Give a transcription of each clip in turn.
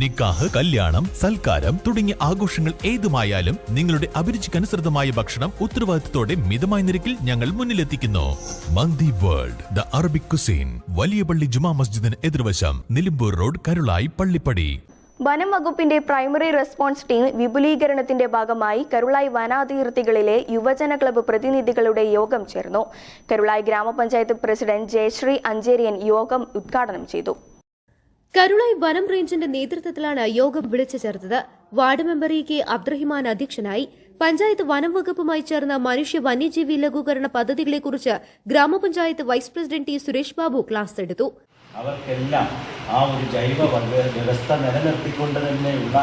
നിക്കാഹ് കല്യാണം സൽക്കാരം തുടങ്ങിയ ആഘോഷങ്ങൾ ഏതുമായാലും നിങ്ങളുടെ അഭിരുചിക്കനുസൃതമായ ഭക്ഷണം ഉത്തരവാദിത്തത്തോടെ മിതമായ നിരക്കിൽ ഞങ്ങൾ മുന്നിലെത്തിക്കുന്നു. Mandi world the Arabic cuisine വലിയ പള്ളി ജുമാ മസ്ജിദിന് എതിർവശം നിലമ്പൂർ റോഡ് കരുളായി പള്ളിപ്പടി. വനം വകുപ്പിന്റെ പ്രൈമറി റെസ്പോൺസ് ടീം വിപുലീകരണത്തിന്റെ ഭാഗമായി കരുളായി വനാതിർത്തികളിലെ യുവജന ക്ലബ്ബ് പ്രതിനിധികളുടെ യോഗം ചേർന്നു. കരുളായി ഗ്രാമപഞ്ചായത്ത് പ്രസിഡന്റ് ജയശ്രീ അഞ്ചേരിയൻ യോഗം ഉദ്ഘാടനം ചെയ്തു. കരുളായി വനം റേഞ്ചിന്റെ നേതൃത്വത്തിലാണ് യോഗം വിളിച്ചു ചേർത്തത്. Ward member E K Abdurahiman അധ്യക്ഷനായി. പഞ്ചായത്ത് വനം വകുപ്പുമായി ചേർന്ന മനുഷ്യ വന്യജീവി ലഘൂകരണ പദ്ധതികളെക്കുറിച്ച് ഗ്രാമപഞ്ചായത്ത് vice president T Suresh Babu class എടുത്തു. അവർക്കെല്ലാം ആ ഒരു ജൈവ വ്യവസ്ഥ നിലനിർത്തിക്കൊണ്ട് തന്നെയുള്ള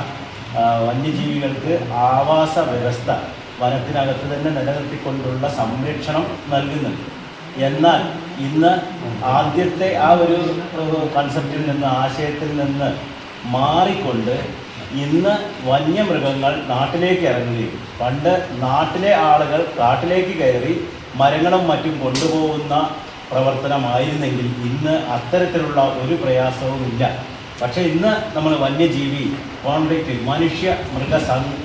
വന്യജീവികൾക്ക് ആവാസ വ്യവസ്ഥ വനത്തിനകത്ത് തന്നെ നിലനിർത്തിക്കൊണ്ടുള്ള സംരക്ഷണം നൽകുന്നുണ്ട്. എന്നാൽ ഇന്ന് ആദ്യത്തെ ആ ഒരു കൺസെപ്റ്റിൽ നിന്ന് ആശയത്തിൽ നിന്ന് മാറിക്കൊണ്ട് ഇന്ന് വന്യമൃഗങ്ങൾ നാട്ടിലേക്ക് ഇറങ്ങുകയും പണ്ട് നാട്ടിലെ ആളുകൾ കാട്ടിലേക്ക് കയറി മരങ്ങളും മറ്റും കൊണ്ടുപോകുന്ന പ്രവർത്തനമായിരുന്നെങ്കിൽ ഇന്ന് അത്തരത്തിലുള്ള ഒരു പ്രയാസവും ഇല്ല. പക്ഷേ ഇന്ന് നമ്മൾ വന്യജീവി കോൺഫ്ലിക്റ്റ് മനുഷ്യ മൃഗ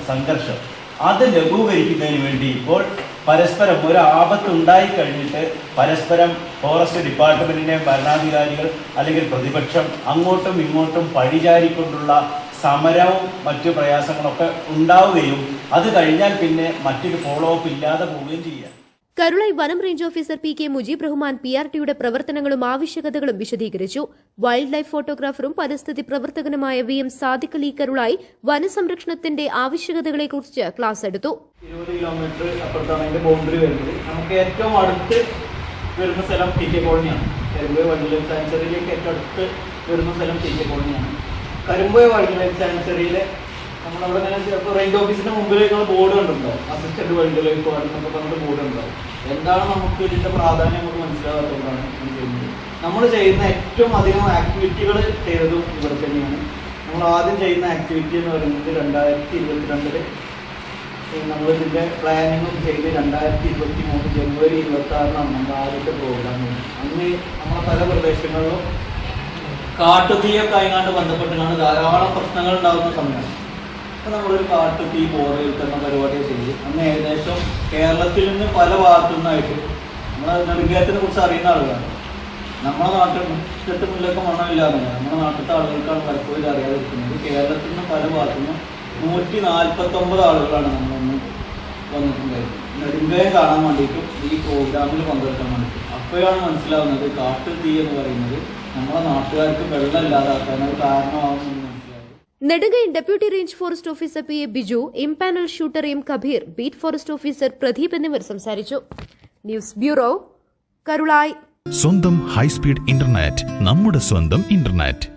സംഘർഷം അത് ലഘൂകരിക്കുന്നതിന് വേണ്ടി ഇപ്പോൾ പരസ്പരം ഒരു ആപത്ത് ഉണ്ടായി കഴിഞ്ഞിട്ട് പരസ്പരം ഫോറസ്റ്റ് ഡിപ്പാർട്ട്മെന്റിനെ ഭരണാധികാരികൾ അല്ലെങ്കിൽ പ്രതിപക്ഷം അങ്ങോട്ടും ഇങ്ങോട്ടും പഴിചാരിക്കൊണ്ടുള്ള സമരവും മറ്റു പ്രയാസങ്ങളൊക്കെ ഉണ്ടാവുകയും അത് കഴിഞ്ഞാൽ പിന്നെ മറ്റൊരു ഫോളോ അപ്പ് ഇല്ലാതെ പോവുകയും ചെയ്യാം. കരുളായി വനം range officer P K Mujeeb Rahman P R ടിയുടെ പ്രവർത്തനങ്ങളും ആവശ്യകതകളും വിശദീകരിച്ചു. വൈൽഡ് ലൈഫ് ഫോട്ടോഗ്രാഫറും പരിസ്ഥിതി പ്രവർത്തകനുമായ വി എം സാദിഖ് അലി കരുളായി വനസംരക്ഷണത്തിന്റെ ആവശ്യകതകളെക്കുറിച്ച് ക്ലാസ് എടുത്തു. ഇരുപത് കിലോമീറ്റർ അപ്പുറത്താണ് അതിന്റെ ബൗണ്ടറി വരുന്നത്. നമുക്ക് ഏറ്റവും അടുത്ത് വരുന്ന സ്ഥലം ടി കെ കോളനിയാണ് കരിമ്പോയ വൈൽഡ് ലൈഫ് സാങ്ച്വറിയിലേക്ക് ഏറ്റവും അടുത്ത് വരുന്ന സ്ഥലം ടി കെ കോളനിയാണ് കരിമ്പോയ വൈൽഡ് ലൈഫ് സാങ്ച്വറിയിലെ നമ്മളവിടെ ഇങ്ങനെ ചിലപ്പോൾ റേഞ്ച് ഓഫീസിന്റെ മുമ്പിലേക്കുള്ള ബോർഡ് കണ്ടുണ്ടാവും അസിസ്റ്റന്റ് വൈൽഡ് ലൈഫ് വാർഡ് പറഞ്ഞിട്ട് ബോർഡ് ഉണ്ടാവും. എന്താണ് നമുക്ക് ഇതിന്റെ പ്രാധാന്യം നമുക്ക് മനസ്സിലാകാത്തതുകൊണ്ടാണ് ചെയ്യുന്നത്. നമ്മൾ ചെയ്യുന്ന ഏറ്റവും അധികം ആക്ടിവിറ്റികൾ ചെയ്തതും ഇവിടെ തന്നെയാണ്. നമ്മൾ ആദ്യം ചെയ്യുന്ന ആക്ടിവിറ്റി എന്ന് പറയുന്നത് രണ്ടായിരത്തി ഇരുപത്തിരണ്ടിൽ നമ്മൾ ഇതിന്റെ പ്ലാനിങ്ങും ചെയ്ത് രണ്ടായിരത്തി ഇരുപത്തി മൂന്ന് ജനുവരി ഇരുപത്തി ആറിനാണ് നമ്മുടെ ആദ്യത്തെ പ്രോഗ്രാം അന്ന് നമ്മളെ പല പ്രദേശങ്ങളിലും കാട്ടുതീയൊക്കെ ആയിക്കാണ്ട് ബന്ധപ്പെട്ടാണ് ധാരാളം പ്രശ്നങ്ങൾ ഉണ്ടാകുന്ന സമയമാണ് അപ്പോൾ നമ്മളൊരു കാട്ടുതീ ബോധവൽക്കരണ പരിപാടി ചെയ്ത് അന്ന് ഏകദേശം കേരളത്തിൽ നിന്ന് പല ഭാഗത്തു നിന്നായിട്ട് നമ്മൾ നെടുങ്കയത്തിനെ കുറിച്ച് അറിയുന്ന ആളുകളാണ്. നമ്മുടെ നാട്ടിൽ മുറ്റത്ത് മുല്ലൊക്കെ മണമില്ലാതെ നമ്മുടെ നാട്ടിലത്തെ ആളുകൾക്കാണ് പലപ്പോഴും ഇത് അറിയാതിരിക്കുന്നത്. കേരളത്തിൽ നിന്ന് പല ഭാഗത്തു നിന്ന് നൂറ്റി നാൽപ്പത്തൊമ്പത് ആളുകളാണ് നമ്മളൊന്ന് വന്നിട്ടുണ്ടായിരുന്നത്. നെടുങ്കയം കാണാൻ വേണ്ടിയിട്ടും ഈ പ്രോഗ്രാമിൽ പങ്കെടുക്കാൻ വേണ്ടിയിട്ടും. അപ്പോഴാണ് മനസ്സിലാവുന്നത് കാട്ടു തീ എന്ന് പറയുന്നത് നമ്മുടെ നാട്ടുകാർക്ക് വെള്ളം ഇല്ലാതാക്കാൻ അത് കാരണമാവുമെന്ന്. Nedumkayam deputy range forest officer P A Biju empanel shooter M Kabeer beat forest officer Pradeep എന്നിവർ സംസാരിച്ചു. News bureau Karulai. സ്വന്തം ഹൈസ്പീഡ് ഇന്റർനെറ്റ് നമ്മുടെ സ്വന്തം ഇന്റർനെറ്റ്.